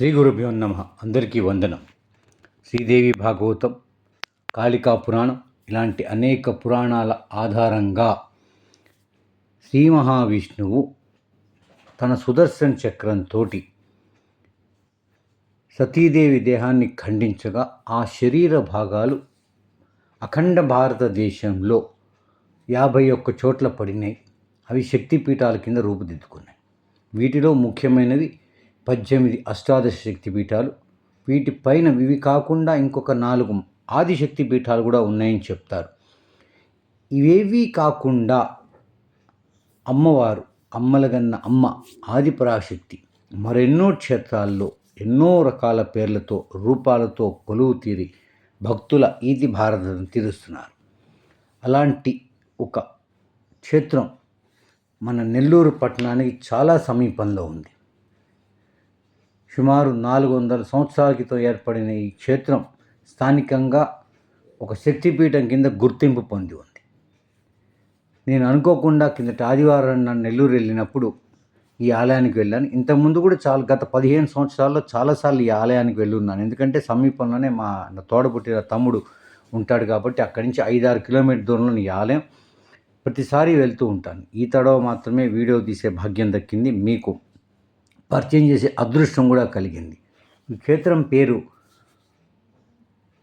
శ్రీ గురుభ్యో నమ. అందరికీ వందనం. శ్రీదేవి భాగవతం కాళికా పురాణం ఇలాంటి అనేక పురాణాల ఆధారంగా శ్రీ మహావిష్ణువు తన సుదర్శన చక్రంతో సతీదేవి దేహాన్ని ఖండించగా ఆ శరీర భాగాలు అఖండ భారతదేశంలో యాభై ఒక్క చోట్ల పడినాయి. అవి శక్తిపీఠాల కింద రూపుదిద్దుకున్నాయి. వీటిలో ముఖ్యమైనది పద్దెనిమిది అష్టాదశ శక్తి పీఠాలు వీటిపైన ఇవి కాకుండా ఇంకొక నాలుగు ఆదిశక్తి పీఠాలు కూడా ఉన్నాయని చెప్తారు. ఇవేవి కాకుండా అమ్మవారు అమ్మలగన్న అమ్మ ఆదిపరాశక్తి మరెన్నో క్షేత్రాల్లో ఎన్నో రకాల పేర్లతో రూపాలతో కొలువు తీరి భక్తుల ఈతి భారతను తీరుస్తున్నారు. అలాంటి ఒక క్షేత్రం మన నెల్లూరు పట్టణానికి చాలా సమీపంలో ఉంది. సుమారు నాలుగు వందల సంవత్సరాల క్రితం ఏర్పడిన ఈ క్షేత్రం స్థానికంగా ఒక శక్తిపీఠం కింద గుర్తింపు పొంది ఉంది. నేను అనుకోకుండా కిందటి ఆదివారం నన్ను నెల్లూరు వెళ్ళినప్పుడు ఈ ఆలయానికి వెళ్ళాను. ఇంతకుముందు కూడా చాలా గత పదిహేను సంవత్సరాల్లో చాలాసార్లు ఈ ఆలయానికి వెళ్ళున్నాను. ఎందుకంటే సమీపంలోనే మా నా తోడబుట్టిన తమ్ముడు ఉంటాడు కాబట్టి అక్కడి నుంచి ఐదారు కిలోమీటర్ దూరంలో ఈ ఆలయం. ప్రతిసారి వెళ్తూ ఉంటాను. ఈ తడవ మాత్రమే వీడియో తీసే భాగ్యం దక్కింది మీకు. పరిచయం చేసే అదృష్టం కూడా కలిగింది. ఈ క్షేత్రం పేరు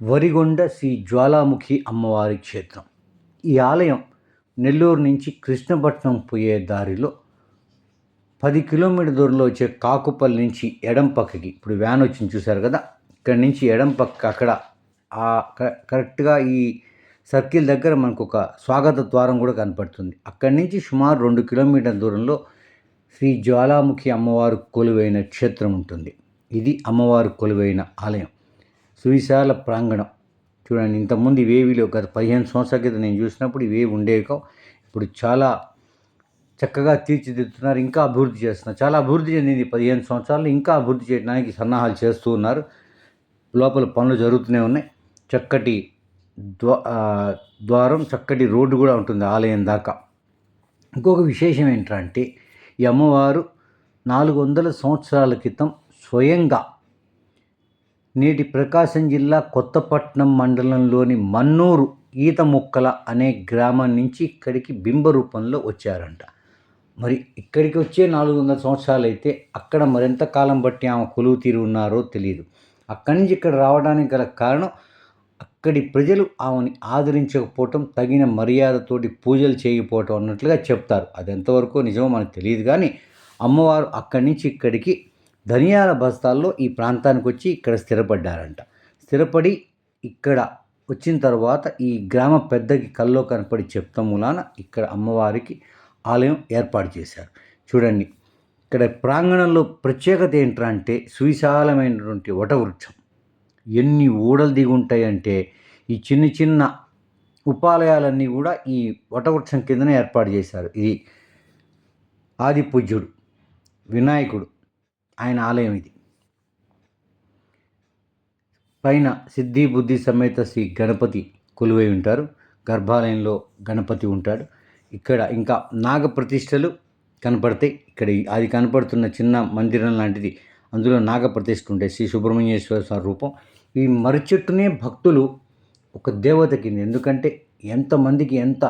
వరిగొండ శ్రీ జ్వాలాముఖి అమ్మవారి క్షేత్రం. ఈ ఆలయం నెల్లూరు నుంచి కృష్ణపట్నం పోయే దారిలో పది కిలోమీటర్ దూరంలో వచ్చే కాకుపల్లి నుంచి ఎడం పక్కకి ఇప్పుడు వ్యాన్ వచ్చింది చూశారు కదా? ఇక్కడ నుంచి ఎడం పక్క అక్కడ ఆ కరెక్ట్గా ఈ సర్కిల్ దగ్గర మనకు ఒక స్వాగత ద్వారం కూడా కనపడుతుంది. అక్కడి నుంచి సుమారు రెండు కిలోమీటర్ల దూరంలో శ్రీ జ్వాలాముఖి అమ్మవారు కొలువైన క్షేత్రం ఉంటుంది. ఇది అమ్మవారు కొలువైన ఆలయం. సువిశాల ప్రాంగణం. చూడండి ఇంతకుముందు ఇవేవిలో గత పదిహేను సంవత్సరాల క్రితం నేను చూసినప్పుడు ఇవేవి ఉండేవి కావు ఇప్పుడు చాలా చక్కగా తీర్చిదిద్దుతున్నారు ఇంకా అభివృద్ధి చేస్తున్నారు. చాలా అభివృద్ధి చెందింది పదిహేను సంవత్సరాలు ఇంకా అభివృద్ధి చేయడానికి సన్నాహాలు చేస్తూ ఉన్నారు. లోపల పనులు జరుగుతూనే ఉన్నాయి. చక్కటి ద్వా ద్వారం చక్కటి రోడ్డు కూడా ఉంటుంది ఆలయం దాకా. ఇంకొక విశేషం ఏంటంటే ఈ అమ్మవారు నాలుగు వందల సంవత్సరాల క్రితం స్వయంగా నేటి ప్రకాశం జిల్లా కొత్తపట్నం మండలంలోని మన్నూరు ఈత ముక్కల అనే గ్రామం నుంచి ఇక్కడికి బింబ రూపంలో వచ్చారంట. మరి ఇక్కడికి వచ్చే నాలుగు వందల సంవత్సరాలు అయితే అక్కడ మరింత కాలం బట్టి ఆమె కొలువు తీరు ఉన్నారో తెలియదు అక్కడి నుంచి ఇక్కడ రావడానికి గల కారణం అక్కడి ప్రజలు ఆమెని ఆదరించకపోవటం తగిన మర్యాదతోటి పూజలు చేయకపోవటం అన్నట్లుగా చెప్తారు. అది ఎంతవరకు నిజమో మనకు తెలియదు కానీ అమ్మవారు అక్కడి నుంచి ఇక్కడికి ధనియాల బస్తాల్లో ఈ ప్రాంతానికి వచ్చి ఇక్కడ స్థిరపడ్డారంట. స్థిరపడి ఇక్కడ వచ్చిన తర్వాత ఈ గ్రామ పెద్దకి కల్లో కనపడి చెప్తాం మూలాన ఇక్కడ అమ్మవారికి ఆలయం ఏర్పాటు చేశారు. చూడండి ఇక్కడ ప్రాంగణంలో ప్రత్యేకత ఏంటంటే సువిశాలమైనటువంటి వటవృక్షం. ఎన్ని ఊడలు దిగి ఉంటాయంటే ఈ చిన్న చిన్న ఉపాలయాలన్నీ కూడా ఈ వటవృక్షం కిందనే ఏర్పాటు చేశారు. ఇది ఆదిపూజ్యుడు వినాయకుడు ఆయన ఆలయం ఇది. పైన సిద్ధి బుద్ధి సమేత శ్రీ గణపతి కొలువై ఉంటారు. గర్భాలయంలో గణపతి ఉంటాడు. ఇక్కడ ఇంకా నాగ ప్రతిష్టలు కనపడతాయి. ఇక్కడ అది కనపడుతున్న చిన్న మందిరం లాంటిది. అందులో నాగప్రతిష్ఠ ఉండే శ్రీ సుబ్రహ్మణ్యేశ్వర స్వామి రూపం. ఈ మర్రి చెట్టునే భక్తులు ఒక దేవత కింద. ఎందుకంటే ఎంతమందికి ఎంత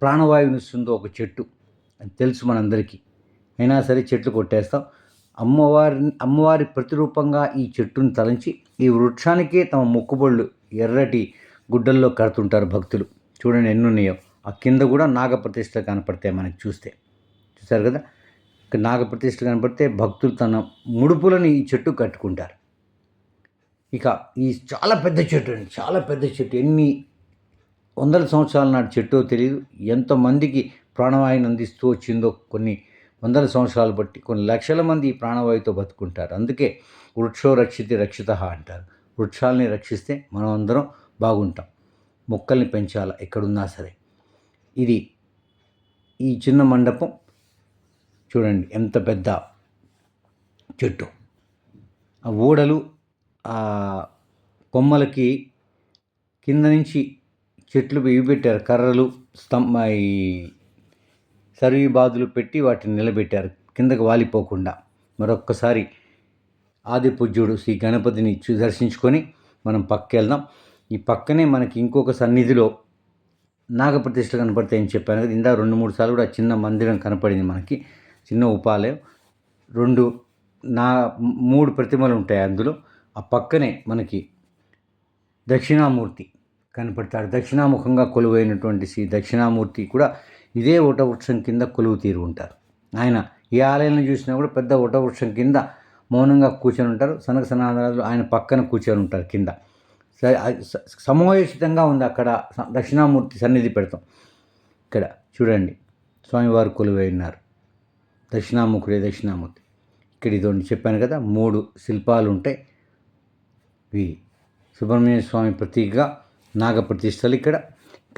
ప్రాణవాయువుని ఇస్తుందో ఒక చెట్టు. అని తెలుసు మనందరికీ. అయినా సరే చెట్లు కొట్టేస్తాం. అమ్మవారిని అమ్మవారి ప్రతిరూపంగా ఈ చెట్టును తలంచి ఈ వృక్షానికే తమ మొక్కుబళ్ళు ఎర్రటి గుడ్డల్లో కడుతుంటారు భక్తులు. చూడండి ఎన్నున్నాయో. ఆ కింద కూడా నాగప్రతిష్ట కనపడతాయి మనకి చూస్తే. చూసారు కదా? నాగప్రతిష్ట నాగప్రతిష్ఠ కనపడితే భక్తులు తన ముడుపులను ఈ చెట్టు కట్టుకుంటారు. ఇక ఈ చాలా పెద్ద చెట్టు అండి చాలా పెద్ద చెట్టు. ఎన్ని వందల సంవత్సరాల నాటి చెట్టో తెలియదు ఎంతమందికి ప్రాణవాయువుని అందిస్తూ వచ్చిందో కొన్ని వందల సంవత్సరాలు బట్టి కొన్ని లక్షల మంది ఈ ప్రాణవాయువుతో బతుకుంటారు. అందుకే వృక్షో రక్షితి రక్షిత అంటారు. వృక్షాలని రక్షిస్తే మనం అందరం బాగుంటాం. మొక్కల్ని పెంచాలా ఎక్కడున్నా సరే. ఇది ఈ చిన్న మండపం. చూడండి ఎంత పెద్ద చెట్టు. ఆ ఊడలు ఆ కొమ్మలకి కింద నుంచి చెట్లు ఇవి పెట్టారు కర్రలు స్తంభ ఈ సరివి బాదులు పెట్టి వాటిని నిలబెట్టారు కిందకి వాలిపోకుండా. మరొక్కసారి ఆది పూజ్యుడు శ్రీ గణపతిని దర్శించుకొని మనం పక్కెళ్దాం. ఈ పక్కనే మనకి ఇంకొక సన్నిధిలో నాగప్రతిష్ఠ కనపడతాయని చెప్పాను కదా ఇందా రెండు మూడు సార్లు కూడా చిన్న మందిరం కనపడింది మనకి. చిన్న ఉపాలయం. రెండు నా మూడు ప్రతిమలు ఉంటాయి అందులో. ఆ పక్కనే మనకి దక్షిణామూర్తి కనపడతాడు. దక్షిణాముఖంగా కొలువైనటువంటి శ్రీ దక్షిణామూర్తి కూడా ఇదే వృక్షం కింద కొలువు తీరు ఉంటారు. ఆయన ఈ ఆలయంలో చూసినా కూడా పెద్ద వృక్షం కింద మౌనంగా కూర్చొని ఉంటారు. సనక సనాతనాలు ఆయన పక్కన కూర్చొని ఉంటారు కింద. స- సమయోచితంగా ఉంది అక్కడ దక్షిణామూర్తి సన్నిధి పెడతాం. ఇక్కడ చూడండి. స్వామివారు కొలువై ఉన్నారు. దక్షిణాముఖుడే దక్షిణామూర్తి? ఇక్కడ ఇదొండి చెప్పాను కదా మూడు శిల్పాలు ఉంటాయి. ఇవి సుబ్రహ్మణ్య స్వామి ప్రతీకగా నాగ ప్రతిష్టలు ఇక్కడ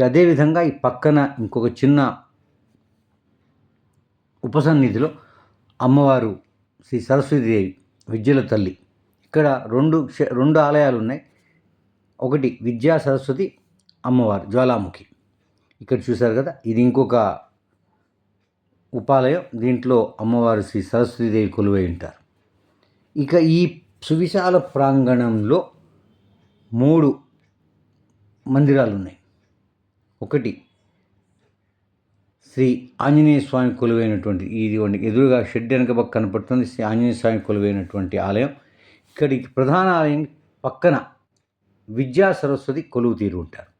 అదేవిధంగా ఈ పక్కన ఇంకొక చిన్న ఉపసన్నిధిలో అమ్మవారు శ్రీ సరస్వతీదేవి విద్యల తల్లి. ఇక్కడ రెండు రెండు ఆలయాలు ఉన్నాయి. ఒకటి విద్యా సరస్వతి అమ్మవారు జ్వాలాముఖి. ఇక్కడ చూశారు కదా ఇది ఇంకొక ఉపాలయం దీంట్లో అమ్మవారు శ్రీ సరస్వతీదేవి కొలువై ఉంటారు. ఇక ఈ సువిశాల ప్రాంగణంలో మూడు మందిరాలు ఉన్నాయి ఒకటి శ్రీ ఆంజనేయ స్వామి కొలువైనటువంటి ఇది ఎదురుగా షెడ్ వెనక పక్క కనపడుతుంది. శ్రీ ఆంజనేయ స్వామి కొలువైనటువంటి ఆలయం. ఇక్కడికి ప్రధాన ఆలయం పక్కన విద్యా సరస్వతి కొలువు తీరు ఉంటారు.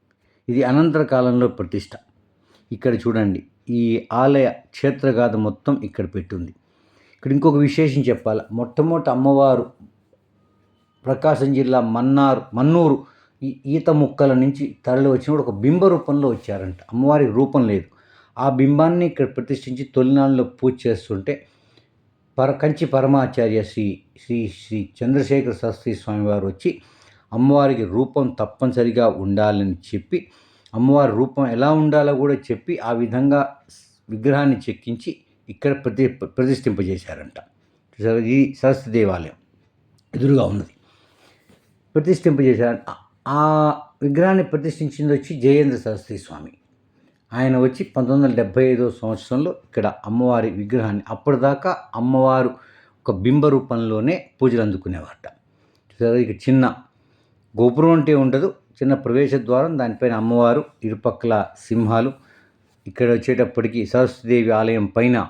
ఇది అనంతర కాలంలో ప్రతిష్ట. ఇక్కడ చూడండి ఈ ఆలయ క్షేత్రగాథ మొత్తం ఇక్కడ పెట్టుంది. ఇక్కడ ఇంకొక విశేషం చెప్పాలి? మొట్టమొదటి అమ్మవారు ప్రకాశం జిల్లా మన్నార్ మన్నూరు ఈ ఈత ముక్కల నుంచి తరలి వచ్చినప్పుడు ఒక బింబ రూపంలో వచ్చారంట. అమ్మవారి రూపం లేదు. ఆ బింబాన్ని ఇక్కడ ప్రతిష్ఠించి తొలినాళ్ళలో పూజ చేస్తుంటే పర కంచి పరమాచార్య శ్రీ శ్రీ శ్రీ చంద్రశేఖర శాస్త్రి స్వామివారు వచ్చి అమ్మవారికి రూపం తప్పనిసరిగా ఉండాలని చెప్పి అమ్మవారి రూపం ఎలా ఉండాలో కూడా చెప్పి ఆ విధంగా విగ్రహాన్ని చెక్కించి ఇక్కడ ప్రతి ప్రతిష్ఠింపజేశారంట. ఈ సరస్వతి దేవాలయం ఎదురుగా ఉన్నది. ప్రతిష్ఠింపజేశారు ఆ- విగ్రహాన్ని ప్రతిష్ఠించింది వచ్చి జయేంద్ర సరస్వతి స్వామి. ఆయన వచ్చి పంతొమ్మిది వందల డెబ్భై ఐదో సంవత్సరంలో ఇక్కడ అమ్మవారి విగ్రహాన్ని అప్పటిదాకా అమ్మవారు ఒక బింబ రూపంలోనే పూజలు అందుకునేవారట. చూసారా? ఇక చిన్న గోపురం అంటే ఉండదు. చిన్న ప్రవేశ ద్వారం దానిపైన అమ్మవారు ఇరుపక్కల సింహాలు. ఇక్కడ వచ్చేటప్పటికి సరస్వతీదేవి ఆలయం పైన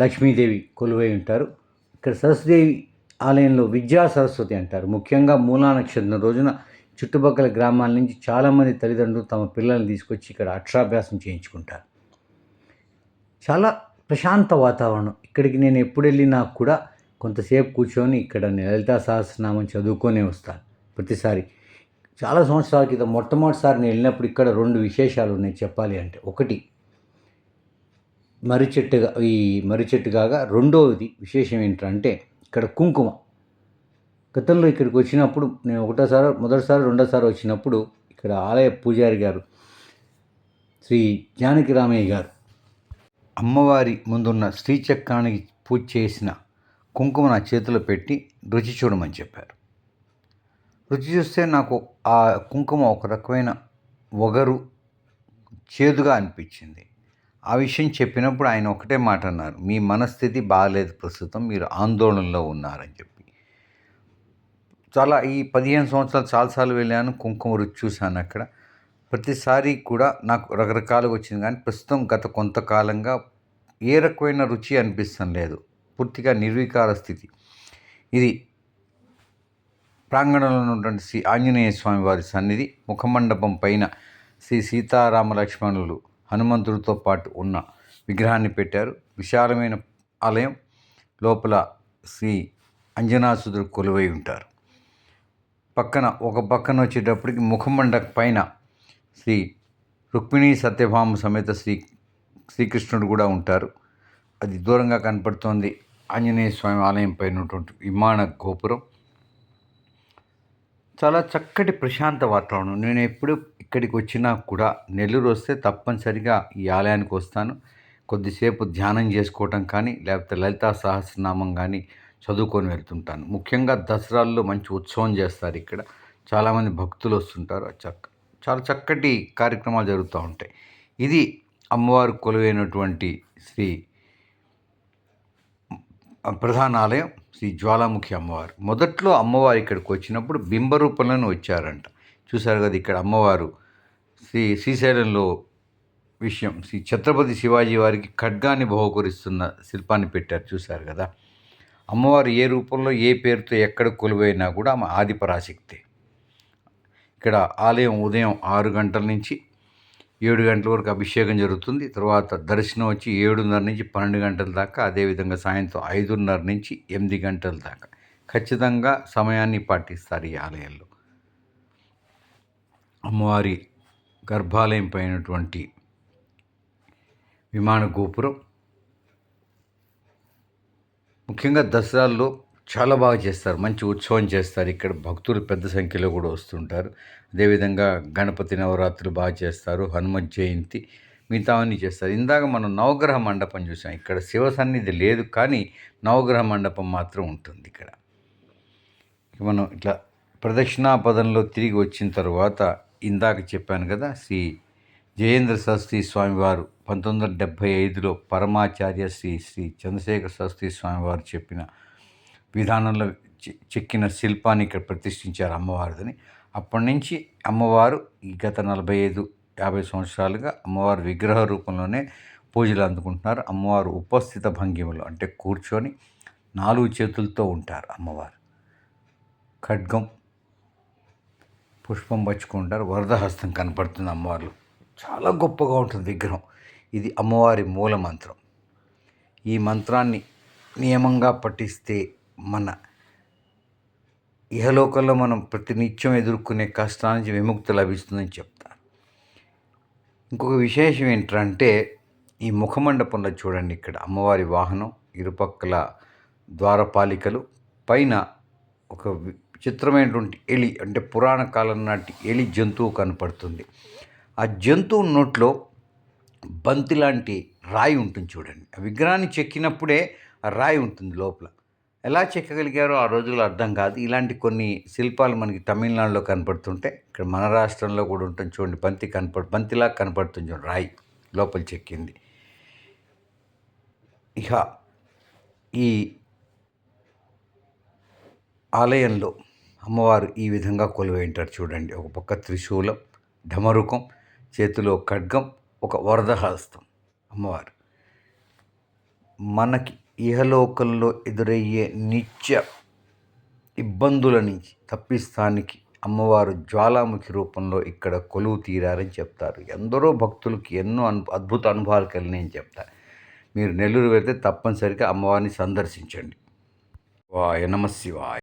లక్ష్మీదేవి కొలువై ఉంటారు. ఇక్కడ సరస్వతీదేవి ఆలయంలో విద్యా సరస్వతి అంటారు. ముఖ్యంగా మూలా నక్షత్రం రోజున చుట్టుపక్కల గ్రామాల నుంచి చాలామంది తల్లిదండ్రులు తమ పిల్లల్ని తీసుకొచ్చి ఇక్కడ అక్షరాభ్యాసం చేయించుకుంటారు. చాలా ప్రశాంత వాతావరణం. ఇక్కడికి నేను ఎప్పుడు వెళ్ళినా కూడా కొంతసేపు కూర్చొని ఇక్కడ నేను లలితా సహస్రనామం చదువుకొనే వస్తాను. ప్రతిసారి చాలా సంవత్సరాల క్రితం మొట్టమొదటిసారి నేను వెళ్ళినప్పుడు ఇక్కడ రెండు విశేషాలు ఉన్నాయి చెప్పాలి అంటే. ఒకటి మర్రి చెట్టుగా ఈ మర్రి చెట్టు కాగా రెండవది విశేషం ఏంటంటే ఇక్కడ కుంకుమ. గతంలో ఇక్కడికి వచ్చినప్పుడు నేను ఒకటోసారి మొదటిసారి రెండోసారి వచ్చినప్పుడు ఇక్కడ ఆలయ పూజారి గారు శ్రీ జానకి రామయ్య గారు అమ్మవారి ముందున్న శ్రీచక్రానికి పూజ చేసిన కుంకుమ నా చేతిలో పెట్టి రుచి చూడమని చెప్పారు. రుచి చూస్తే నాకు ఆ కుంకుమ ఒక రకమైన ఒగరు చేదుగా అనిపించింది. ఆ విషయం చెప్పినప్పుడు ఆయన ఒకటే మాట అన్నారు మీ మనస్థితి బాగాలేదు ప్రస్తుతం మీరు ఆందోళనలో ఉన్నారని చెప్పి. చాలా ఈ పదిహేను సంవత్సరాలు చాలాసార్లు వెళ్ళాను కుంకుమ రుచి చూశాను అక్కడ. ప్రతిసారి కూడా నాకు రకరకాలుగా వచ్చింది కానీ ప్రస్తుతం గత కొంతకాలంగా ఏ రకమైన రుచి అనిపిస్తాం లేదు పూర్తిగా నిర్వికార స్థితి. ఇది ప్రాంగణంలో ఉన్నటువంటి శ్రీ ఆంజనేయ స్వామి వారి సన్నిధి ముఖమండపం పైన శ్రీ సీతారామ లక్ష్మణులు హనుమంతుడితో పాటు ఉన్న విగ్రహాన్ని పెట్టారు. విశాలమైన ఆలయం. లోపల శ్రీ అంజనాసుదుడు కొలువై ఉంటారు. పక్కన ఒక పక్కన వచ్చేటప్పటికి ముఖమండప పైన శ్రీ రుక్మిణీ సత్యభామ సమేత శ్రీ శ్రీకృష్ణుడు కూడా ఉంటారు. అది దూరంగా కనపడుతోంది. ఆంజనేయ స్వామి ఆలయం పైన ఉన్నటువంటి విమాన గోపురం. చాలా చక్కటి ప్రశాంత వాతావరణం. నేను ఎప్పుడు ఇక్కడికి వచ్చినా కూడా నెల్లూరు వస్తే తప్పనిసరిగా ఈ ఆలయానికి వస్తాను. కొద్దిసేపు ధ్యానం చేసుకోవటం కానీ లేకపోతే లలితా సహస్రనామం కానీ చదువుకొని వెళ్తుంటాను. ముఖ్యంగా దసరాల్లో మంచి ఉత్సవం చేస్తారు ఇక్కడ. చాలామంది భక్తులు వస్తుంటారు. చక్క చాలా చక్కటి కార్యక్రమాలు జరుగుతూ ఉంటాయి. ఇది అమ్మవారు కొలువైనటువంటి శ్రీ ప్రధాన ఆలయం శ్రీ జ్వాలాముఖి అమ్మవారు. మొదట్లో అమ్మవారు ఇక్కడికి వచ్చినప్పుడు బింబ రూపంలోనే వచ్చారంట. చూశారు కదా ఇక్కడ అమ్మవారు. శ్రీ శ్రీశైలంలో విషయం శ్రీ ఛత్రపతి శివాజీ వారికి ఖడ్గాన్ని బహుకరిస్తున్న శిల్పాన్ని పెట్టారు. చూశారు కదా. అమ్మవారు ఏ రూపంలో ఏ పేరుతో ఎక్కడ కొలువైనా కూడా ఆమె ఆదిపరాశక్తి. ఇక్కడ ఆలయం ఉదయం ఆరు గంటల నుంచి ఏడు గంటల వరకు అభిషేకం జరుగుతుంది. తర్వాత దర్శనం వచ్చి ఏడున్నర నుంచి పన్నెండు గంటల దాకా అదేవిధంగా సాయంత్రం ఐదున్నర నుంచి ఎనిమిది గంటల దాకా. ఖచ్చితంగా సమయాన్ని పాటిస్తారు ఈ ఆలయంలో అమ్మవారి గర్భాలయం పైనటువంటి విమాన గోపురం. ముఖ్యంగా దసరాల్లో చాలా బాగా చేస్తారు. మంచి ఉత్సవం చేస్తారు. ఇక్కడ భక్తులు పెద్ద సంఖ్యలో కూడా వస్తుంటారు. అదేవిధంగా గణపతి నవరాత్రులు బాగా చేస్తారు. హనుమత్ జయంతి మిగతావన్నీ చేస్తారు. ఇందాక మనం నవగ్రహ మండపం చూసాం. ఇక్కడ శివ సన్నిధి లేదు కానీ నవగ్రహ మండపం మాత్రం ఉంటుంది ఇక్కడ. మనం ఇట్లా ప్రదక్షిణాపదంలో తిరిగి వచ్చిన తర్వాత ఇందాక చెప్పాను కదా శ్రీ జయేంద్ర సరస్వతి స్వామివారు పంతొమ్మిది వందల డెబ్భై ఐదులో పరమాచార్య శ్రీ శ్రీ చంద్రశేఖర సరస్వతి స్వామివారు చెప్పిన విధానంలో చెక్కిన శిల్పాన్ని ఇక్కడ ప్రతిష్ఠించారు అమ్మవారిదని. అప్పటి నుంచి అమ్మవారు ఈ గత నలభై ఐదు యాభై సంవత్సరాలుగా అమ్మవారు విగ్రహ రూపంలోనే పూజలు అందుకుంటున్నారు. అమ్మవారు ఉపస్థిత భంగిమలు అంటే కూర్చొని నాలుగు చేతులతో ఉంటారు అమ్మవారు. ఖడ్గం పుష్పం పచ్చుకుంటారు. వరదహస్తం కనపడుతుంది అమ్మవారు చాలా గొప్పగా ఉంటుంది విగ్రహం. ఇది అమ్మవారి మూల మంత్రం. ఈ మంత్రాన్ని నియమంగా పఠిస్తే మన ఇహలోకంలో మనం ప్రతినిత్యం ఎదుర్కొనే కష్టాల నుంచి విముక్తి లభిస్తుందని చెప్తారు. ఇంకొక విశేషం ఏంటంటే ఈ ముఖమండపంలో చూడండి ఇక్కడ అమ్మవారి వాహనం ఇరుపక్కల ద్వారపాలికలు పైన ఒక చిత్రమైనటువంటి ఎలి అంటే పురాణ కాలం నాటి ఎలి జంతువు కనపడుతుంది. ఆ జంతువు నోట్లో బంతి లాంటి రాయి ఉంటుంది చూడండి. ఆ విగ్రహాన్ని చెక్కినప్పుడే ఆ రాయి ఉంటుంది లోపల. ఎలా చెక్కగలిగారో ఆ రోజుల్లో అర్థం కాదు. ఇలాంటి కొన్ని శిల్పాలు మనకి తమిళనాడులో కనపడుతుంటే ఇక్కడ మన రాష్ట్రంలో కూడా ఉంటుంది చూడండి బంతి కనపడు బంతిలా కనపడుతుంది చూడండి రాయి లోపల చెక్కింది. ఇక ఈ ఆలయంలో అమ్మవారు ఈ విధంగా కొలువైంటారు చూడండి. ఒక పక్క త్రిశూలం ఢమరుకం చేతిలో ఖడ్గం ఒక వరదహస్తం అమ్మవారు. మనకి ఇహలోకంలో ఎదురయ్యే నిత్య ఇబ్బందుల నుంచి తప్పిస్తానికి అమ్మవారు జ్వాలాముఖి రూపంలో ఇక్కడ కొలువు తీరారని చెప్తారు. ఎందరో భక్తులకి ఎన్నో అను అద్భుత అనుభవాలు కలిగినాయని చెప్తారు. మీరు నెల్లూరు వెళ్తే తప్పనిసరిగా అమ్మవారిని సందర్శించండి. వాయ నమ శివాయ.